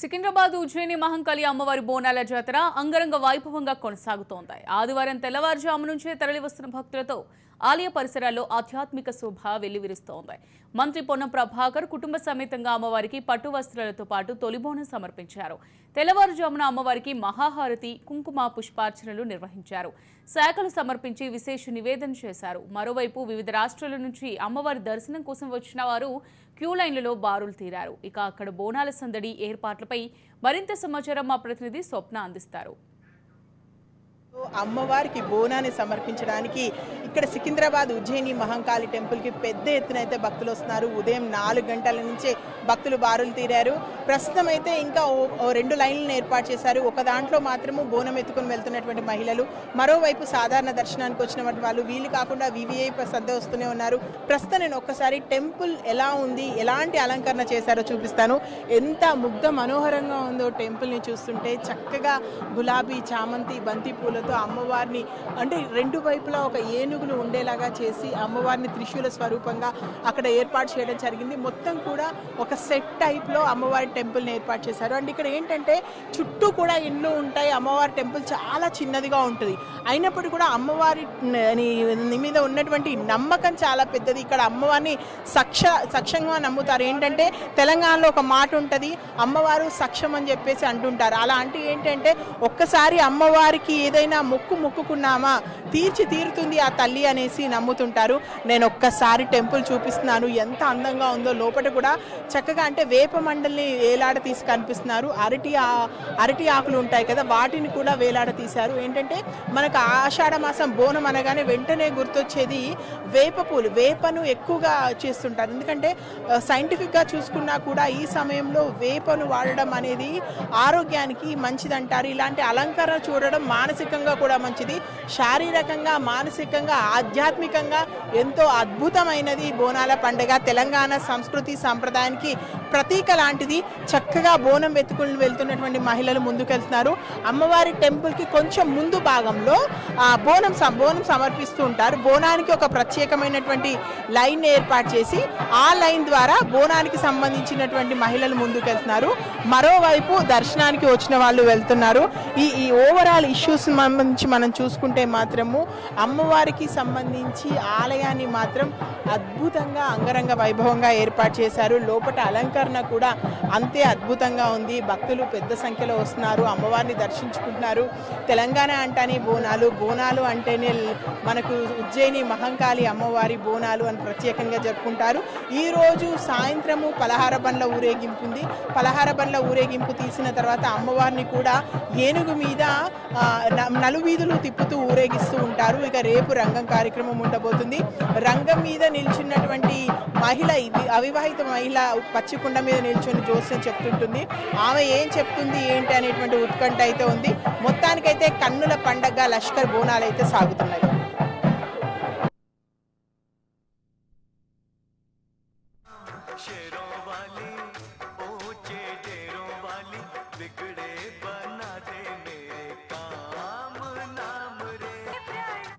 సికింద్రాబాద్ ఉజ్జయిని మహంకాళి అమ్మవారి బోనాల జాతర అంగరంగ వైభవంగా కొనసాగుతోంది. ఆదివారం తెల్లవారుజాము నుంచే తరలివస్తున్న భక్తులతో ఆలయ పరిసరాల్లో ఆధ్యాత్మిక శోభ వెల్లివిరుస్తోంది. మంత్రి పొన్నం ప్రభాకర్ కుటుంబ సమేతంగా అమ్మవారికి పట్టు వస్త్రాలతో పాటు తొలిబోనం సమర్పించారు. తెల్లవారుజామున అమ్మవారికి మహాహారతి కుంకుమ పుష్పార్చనలు నిర్వహించారు. శాఖలు సమర్పించి విశేష నివేదన చేశారు. మరోవైపు వివిధ రాష్ట్రాల నుంచి అమ్మవారి దర్శనం కోసం వచ్చిన వారు క్యూ లైన్లలో బారులు తీరారు. ఇక అక్కడ బోనాల సందడి ఏర్పాట్లపై మరింత సమాచారం మా ప్రతినిధి స్వప్న అందిస్తారు. అమ్మవారికి బోనాన్ని సమర్పించడానికి ఇక్కడ సికింద్రాబాద్ ఉజ్జయిని మహంకాళి టెంపుల్కి పెద్ద ఎత్తున అయితే భక్తులు వస్తున్నారు. ఉదయం నాలుగు గంటల నుంచే భక్తులు బారులు తీరారు. ప్రస్తుతం అయితే ఇంకా రెండు లైన్లను ఏర్పాటు చేశారు. ఒక దాంట్లో మాత్రము బోనం ఎత్తుకుని వెళ్తున్నటువంటి మహిళలు మరోవైపు సాధారణ దర్శనానికి వచ్చినటువంటి వాళ్ళు వీళ్ళు కాకుండా వివిఐ సద్ద వస్తూనే ఉన్నారు. ప్రస్తుతం నేను ఒక్కసారి టెంపుల్ ఎలా ఉంది ఎలాంటి అలంకరణ చేశారో చూపిస్తాను. ఎంత ముగ్ధ మనోహరంగా ఉందో టెంపుల్ని చూస్తుంటే చక్కగా గులాబీ చామంతి బంతి పూలతో అమ్మవారిని అంటే రెండు వైపులా ఒక ఏనుగులు ఉండేలాగా చేసి అమ్మవారిని త్రిశూల స్వరూపంగా అక్కడ ఏర్పాటు చేయడం జరిగింది. మొత్తం కూడా ఒక సెట్ టైప్లో అమ్మవారి టెంపుల్ని ఏర్పాటు చేశారు. అండ్ ఇక్కడ ఏంటంటే చుట్టూ కూడా ఇండ్లు ఉంటాయి. అమ్మవారి టెంపుల్ చాలా చిన్నదిగా ఉంటుంది. అయినప్పటికీ కూడా అమ్మవారి ని- మీద ఉన్నటువంటి నమ్మకం చాలా పెద్దది. ఇక్కడ అమ్మవారిని సక్ష సక్షంగా నమ్ముతారు. ఏంటంటే తెలంగాణలో ఒక మాట ఉంటుంది అమ్మవారు సక్షం అని చెప్పేసి అంటుంటారు. అలా అంటే ఏంటంటే ఒక్కసారి అమ్మవారికి ఏదైనా మొక్కు మొక్కుకున్నామా? తీర్చి తీరుతుంది ఆ తల్లి అనేసి నమ్ముతుంటారు. నేను ఒక్కసారి టెంపుల్ చూపిస్తున్నాను. ఎంత అందంగా ఉందో లోపల కూడా చక్కగా అంటే వేప మండలిని వేలాడ తీసి కనిపిస్తున్నారు. అరటి ఆ- అరటి ఆకులు ఉంటాయి కదా వాటిని కూడా వేలాడ తీశారు. ఏంటంటే మనకు ఆషాఢ మాసం బోనం అనగానే వెంటనే గుర్తొచ్చేది వేప పూలు. వేపను ఎక్కువగా చేస్తుంటారు. ఎందుకంటే సైంటిఫిక్గా చూసుకున్నా కూడా ఈ సమయంలో వేపను వాడడం అనేది ఆరోగ్యానికి మంచిదంటారు. ఇలాంటి అలంకరణ చూడడం మానసికంగా కూడా మంచిది. శారీరకంగా మానసికంగా ఆధ్యాత్మికంగా ఎంతో అద్భుతమైనది బోనాల పండుగ. తెలంగాణ సంస్కృతి సంప్రదాయానికి ప్రతీక లాంటిది. చక్కగా బోనం వెతుకుని వెళ్తున్నటువంటి మహిళలు ముందుకెళ్తున్నారు. అమ్మవారి టెంపుల్కి కొంచెం ముందు భాగంలో ఆ బోనం స- బోనం సమర్పిస్తూ ఉంటారు. బోనానికి ఒక ప్రత్యేకమైనటువంటి లైన్ ఏర్పాటు చేసి ఆ లైన్ ద్వారా బోనానికి సంబంధించినటువంటి మహిళలు ముందుకెళ్తున్నారు. మరోవైపు దర్శనానికి వచ్చిన వాళ్ళు వెళ్తున్నారు. ఈ ఈ ఓవరాల్ ఇష్యూస్ సంబంధించి మనం చూసుకుంటే మాత్రము అమ్మవారికి సంబంధించి ఆలయాన్ని మాత్రం అద్భుతంగా అంగరంగ వైభవంగా ఏర్పాటు చేశారు. లోపల అలంకరణ కూడా అంతే అద్భుతంగా ఉంది. భక్తులు పెద్ద సంఖ్యలో వస్తున్నారు. అమ్మవారిని దర్శించుకుంటున్నారు. తెలంగాణ అంటేనే బోనాలు. బోనాలు అంటేనే మనకు ఉజ్జయిని మహంకాళి అమ్మవారి బోనాలు అని ప్రత్యేకంగా జరుపుకుంటారు. ఈరోజు సాయంత్రము పలహార బండ్ల ఊరేగింపు ఉంది. పలహార బండ్ల ఊరేగింపు తీసిన తర్వాత అమ్మవారిని కూడా ఏనుగు మీద న- నలువీధులు తిప్పుతూ ఊరేగిస్తూ ఉంటారు. ఇక రేపు రంగం కార్యక్రమం ఉండబోతుంది. రంగం మీద నిలిచినటువంటి మహిళ ఇది అవివాహిత మహిళ పచ్చికుండ మీద నిల్చొని జోస్యం చెప్తుంటుంది. ఆమె ఏం చెప్తుంది ఏంటి అనేటువంటి ఉత్కంఠ అయితే ఉంది. మొత్తానికైతే కన్నుల పండగ లష్కర్ బోనాలు అయితే సాగుతున్నాయి.